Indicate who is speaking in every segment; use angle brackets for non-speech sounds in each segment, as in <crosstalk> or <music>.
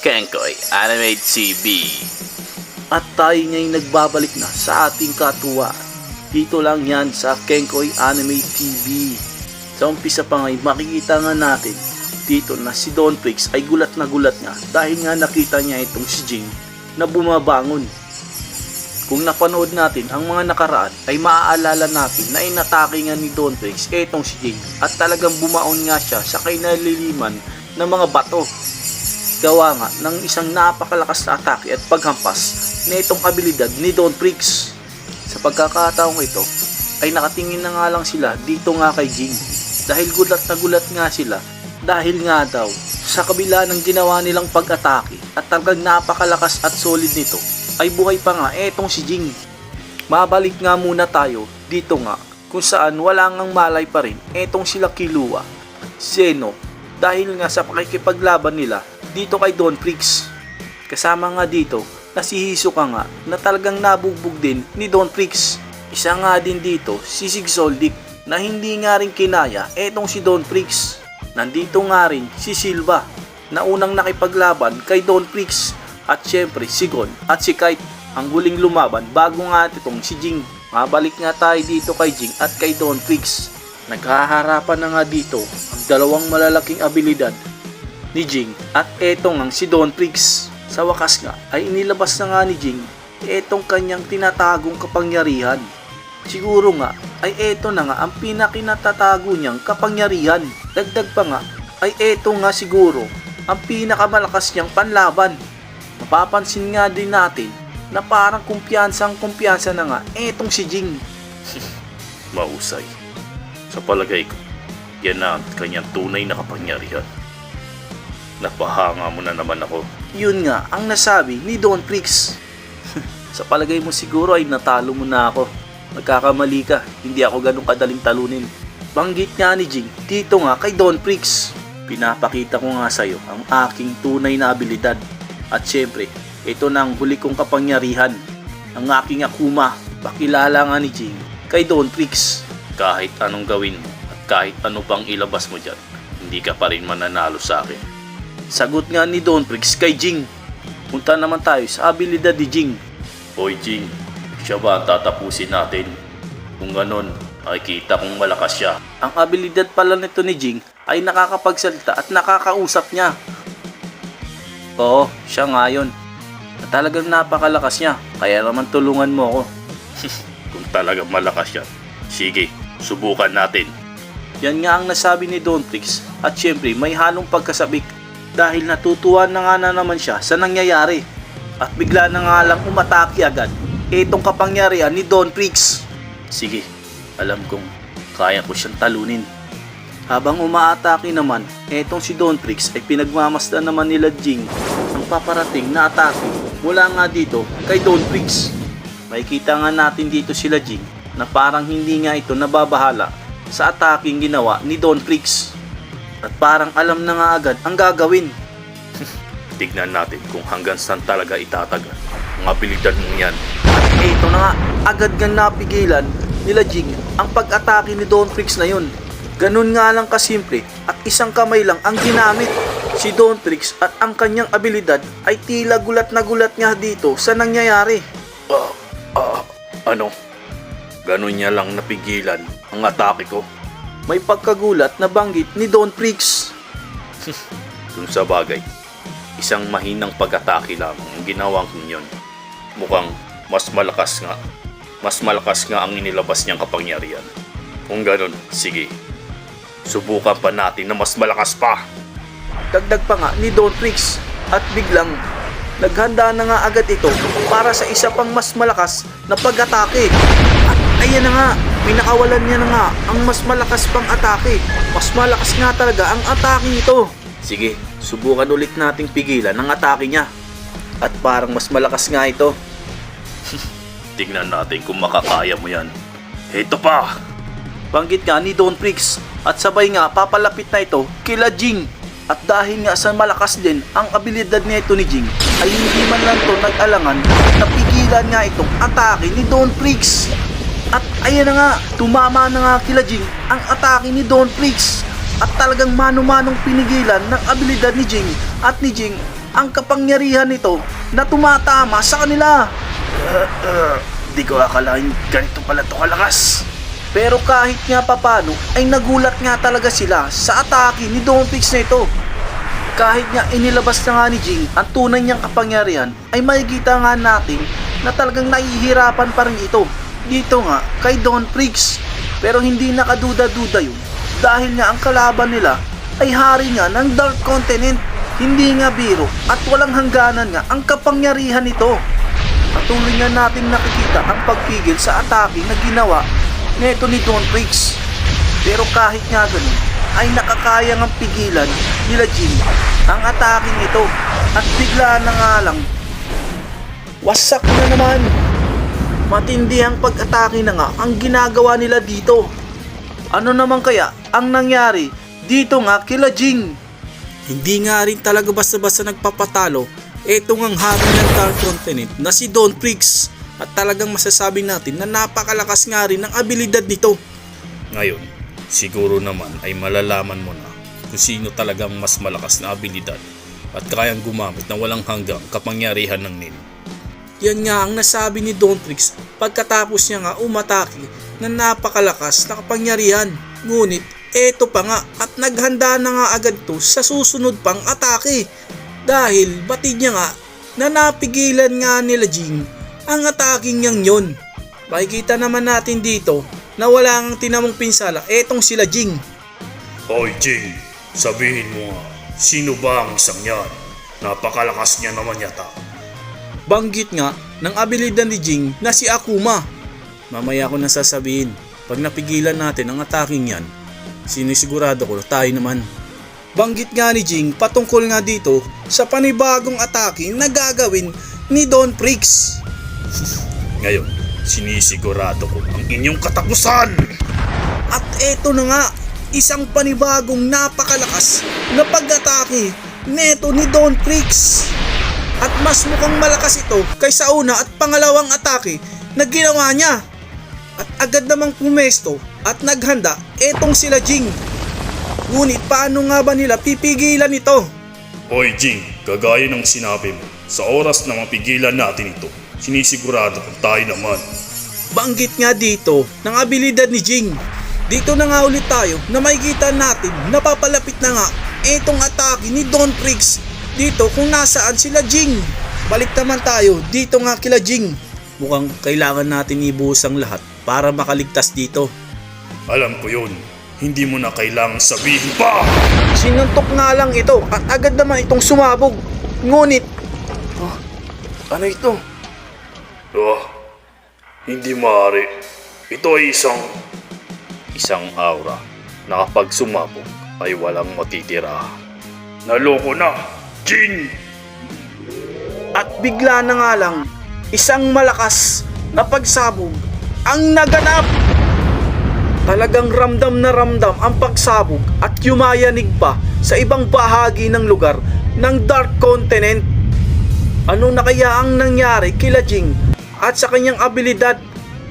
Speaker 1: Kenkoy Animate TV.
Speaker 2: At tayo ngayong nagbabalik na sa ating katuwa. Dito lang yan sa Kenkoy Anime TV. Sa umpisa pa ngayon, makikita nga natin dito na si Don Prix ay gulat na gulat nga dahil nga nakita niya itong si Jing na bumabangon. Kung napanood natin ang mga nakaraan ay maaalala natin na inatake nga ni Don Prix itong si Jing at talagang bumaon nga siya sa kainaliliman ng mga bato gawa nga ng isang napakalakas na atake at paghampas na itong abilidad ni Don Prix. Sa pagkakataong ito, ay nakatingin na nga lang sila dito nga kay Jing dahil gulat na gulat nga sila dahil nga daw sa kabila ng ginawa nilang pag-atake at talagang napakalakas at solid nito ay buhay pa nga etong si Jing. Mabalik nga muna tayo dito nga kung saan wala ngang malay pa rin etong sila Kilua, Zeno dahil nga sa pakikipaglaban nila dito kay Don Prix. Kasama nga dito na si Hisoka nga na talagang nabugbog din ni Don Prix. Isa nga din dito si Sig Soldic na hindi nga rin kinaya etong si Don Prix. Nandito nga rin si Silva na unang nakipaglaban kay Don Prix at syempre si Gon at si Kite ang huling lumaban bago nga itong si Jing. Mabalik nga tayo dito kay Jing at kay Don Prix. Nagkaharapan na nga dito ang dalawang malalaking abilidad ni Jing at etong ang si Don Prix. Sa wakas nga ay inilabas na nga ni Jing etong kanyang tinatagong kapangyarihan. Siguro nga ay eto na nga ang pinakinatatago niyang kapangyarihan. Dagdag pa nga ay eto nga siguro ang pinakamalakas niyang panlaban. Mapapansin nga din natin na parang kumpiyansang kumpiyansa na nga etong si Jing. <laughs>
Speaker 1: Mahusay. Sa palagay ko, yan na ang kanyang tunay na kapangyarihan. Napahanga mo na naman ako.
Speaker 2: Yun nga ang nasabi ni Don Prix. <laughs> Sa palagay mo siguro ay natalo mo na ako. Nagkakamali ka, hindi ako ganun kadaling talunin. Banggit nga ni Jing, dito nga kay Don Prix. Pinapakita ko nga sa'yo ang aking tunay na abilidad. At syempre, ito na ang huli kong kapangyarihan. Ang aking akuma, pakilala nga ni Jing kay Don Prix.
Speaker 1: Kahit anong gawin mo at kahit ano pang ilabas mo dyan, hindi ka pa rin mananalo sa akin.
Speaker 2: Sagot nga ni Don Prix kay Jing. Punta naman tayo sa abilidad ni Jing.
Speaker 1: Hoy Jing, siya ba ang tatapusin natin? Kung ganon, makikita kong malakas siya.
Speaker 2: Ang abilidad pala nito ni Jing ay nakakapagsalita at nakakausap niya. Oo, siya nga yun. At talagang napakalakas niya, kaya naman tulungan mo ako. <laughs>
Speaker 1: Kung talagang malakas siya, sige, subukan natin.
Speaker 2: Yan nga ang nasabi ni Don Prix at syempre may halong pagkasabik dahil natutuwa na nga na naman siya sa nangyayari. At bigla na nga lang umatake agad itong kapangyarihan ni Don Prix.
Speaker 1: Sige, alam kong kaya ko siyang talunin.
Speaker 2: Habang umaatake naman, etong si Don Prix ay pinagmamasdan naman nila Jing ang paparating na atake mula nga dito kay Don Prix. Makikita nga natin dito sila Jing na parang hindi nga ito nababahala sa ataking ginawa ni Don Prix. At parang alam na nga agad ang gagawin. <laughs>
Speaker 1: Tignan natin kung hanggang saan talaga itatagal ang abilidad mong yan.
Speaker 2: At eto na nga, agad nga napigilan nila Jing ang pag-atake ni Don Prix na yun. Ganun nga lang kasimple at isang kamay lang ang ginamit. Si Don Prix at ang kanyang abilidad ay tila gulat na gulat nga dito sa nangyayari.
Speaker 1: Ah, ah, ano? Ganon niya lang napigilan ang atake ko.
Speaker 2: May pagkagulat na banggit ni Don Prix. <laughs>
Speaker 1: Kung sa bagay, isang mahinang pag-atake lamang ang ginawa kong yun. Mukhang mas malakas nga. Mas malakas nga ang inilabas niyang kapangyarihan. Kung ganon, sige. Subukan pa natin na mas malakas pa.
Speaker 2: Dagdag pa nga ni Don Prix at biglang naghanda na nga agad ito para sa isa pang mas malakas na pag-atake. At ayan na nga, pinakawalan niya na nga ang mas malakas pang atake. Mas malakas nga talaga ang atake nito. Sige, subukan ulit nating pigilan ang atake niya. At parang mas malakas nga ito. <laughs>
Speaker 1: Tingnan natin kung makakaya mo yan. Ito pa!
Speaker 2: Banggit nga ni Don Prix at sabay nga papalapit na ito kila Jing. At dahil nga sa malakas din ang abilidad nito ni Jing ay hindi man lang to nag-alangan na pigilan nga itong atake ni Don Prix. At ayan na nga, tumama na nga kila Jing ang atake ni Don Prix. At talagang mano-manong pinigilan ng abilidad ni Jing at ni Jing ang kapangyarihan nito na tumatama sa kanila. Di ko akalain ganito pala to kalakas. Pero kahit nga papano ay nagulat nga talaga sila sa atake ni Don Fix na ito. Kahit nga inilabas na nga ni Jing ang tunay niyang kapangyarihan ay makikita nga natin na talagang nahihirapan pa rin ito. Dito nga kay Don Prix. Pero hindi nakaduda-duda yun dahil nga ang kalaban nila ay hari nga ng Dark Continent. Hindi nga biro at walang hangganan nga ang kapangyarihan nito. Patuloy nga natin nakikita ang pagpigil sa atake na ginawa neto ni Don Prix. Pero kahit nga ganun, ay nakakaya ng pigilan nila Jin ang ataking ito at bigla na nga lang wasak na naman. Matindi ang pag-atake na nga ang ginagawa nila dito. Ano naman kaya ang nangyari dito nga kila Jing? Hindi nga rin talaga basta-basta nagpapatalo etong ang hari ng Dark Continent na si Don Prix at talagang masasabi natin na napakalakas nga rin ng abilidad nito.
Speaker 1: Ngayon, siguro naman ay malalaman mo na kung sino talagang mas malakas na abilidad at kayang gumamit ng walang hanggang kapangyarihan ng Nin.
Speaker 2: Yan nga ang nasabi ni Don Prix pagkatapos niya nga umatake na napakalakas na kapangyarihan. Ngunit eto pa nga at naghanda na nga agad to sa susunod pang atake. Dahil batid niya nga na napigilan nga nila Jing ang ataking niyang yon. Makikita naman natin dito na wala ngang tinamong pinsala etong sila Jing.
Speaker 1: Hoy Jing, sabihin mo nga, sino ba ang isang yan? Napakalakas niya naman yata.
Speaker 2: Banggit nga ng abilidad ni Jing na si Akuma. Mamaya ko na sasabihin, pag napigilan natin ang ataking yan, sinisigurado ko tayo naman. Banggit nga ni Jing patungkol nga dito sa panibagong atake na gagawin ni Don Prix. <laughs>
Speaker 1: Ngayon, sinisigurado ko ang inyong katapusan!
Speaker 2: At eto na nga, isang panibagong napakalakas na pag-atake neto ni Don Prix. At mas mukhang malakas ito kaysa una at pangalawang atake na ginawa niya. At agad namang pumesto at naghanda etong sila Jing. Ngunit paano nga ba nila pipigilan ito?
Speaker 1: Hoy Jing, kagaya ng sinabi mo, sa oras na mapigilan natin ito, sinisigurado kong tayo naman.
Speaker 2: Banggit nga dito ng abilidad ni Jing. Dito na nga ulit tayo na makikita natin napapalapit na nga etong atake ni Don Prix dito kung nasaan sila Jing. Balik naman tayo dito nga kila Jing. Mukhang kailangan natin ibuhos ang lahat para makaligtas dito.
Speaker 1: Alam ko yun, hindi mo na kailangang sabihin pa!
Speaker 2: Sinuntok nga lang ito at agad naman itong sumabog. Ngunit, oh, ano ito?
Speaker 1: Oh, hindi maaari. Ito ay isang... Isang aura na kapag sumabog ay walang matitira. Naloko na! Jing!
Speaker 2: At bigla na nga lang, isang malakas na pagsabog ang naganap. Talagang ramdam na ramdam ang pagsabog at yumayanig pa sa ibang bahagi ng lugar ng Dark Continent. Ano na kaya ang nangyari kila Jing at sa kanyang abilidad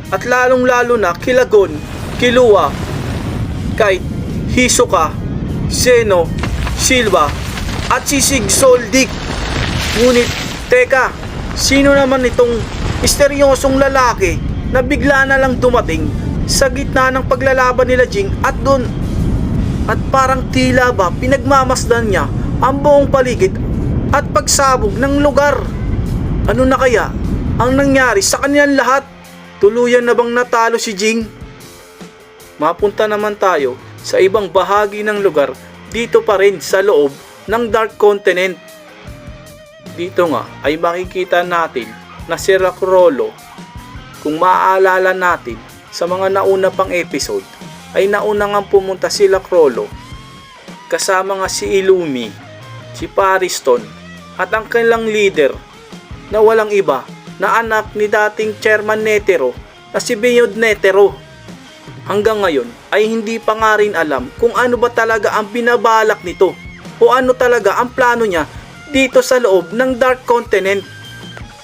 Speaker 2: at lalong lalo na kila Gon, Kilua, Kite, Hisoka, Zeno, Silva at si Sig Soldik. Ngunit, teka, sino naman itong misteryosong lalaki na bigla na lang dumating sa gitna ng paglalaban nila Jing at doon at parang tila ba pinagmamasdan niya ang buong paligid at pagsabog ng lugar. Ano na kaya ang nangyari sa kanilang lahat? Tuluyan na bang natalo si Jing? Mapunta naman tayo sa ibang bahagi ng lugar dito pa rin sa loob ng Dark Continent. Dito nga ay makikita natin na si Rockrolo kung maaalala natin sa mga nauna pang episode ay nauna nga pumunta si Rockrolo kasama nga si Illumi, si Pariston at ang kanilang leader na walang iba na anak ni dating chairman Netero na si Beyond Netero. Hanggang ngayon ay hindi pa nga rin alam kung ano ba talaga ang binabalak nito o ano talaga ang plano niya dito sa loob ng Dark Continent.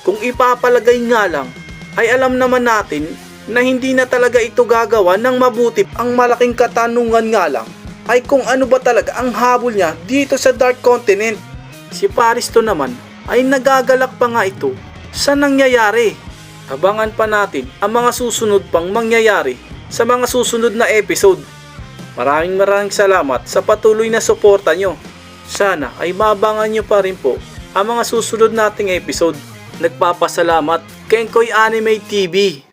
Speaker 2: Kung ipapalagay nga lang ay alam naman natin na hindi na talaga ito gagawa ng mabuti. Ang malaking katanungan nga lang ay kung ano ba talaga ang habol niya dito sa Dark Continent. si Paristo naman ay nagagalak pa nga ito sa nangyayari. Abangan pa natin ang mga susunod pang mangyayari sa mga susunod na episode. Maraming maraming salamat sa patuloy na suporta nyo. Sana ay maabangan nyo pa rin po ang mga susunod nating episode. Nagpapasalamat, Kenkoy Anime TV.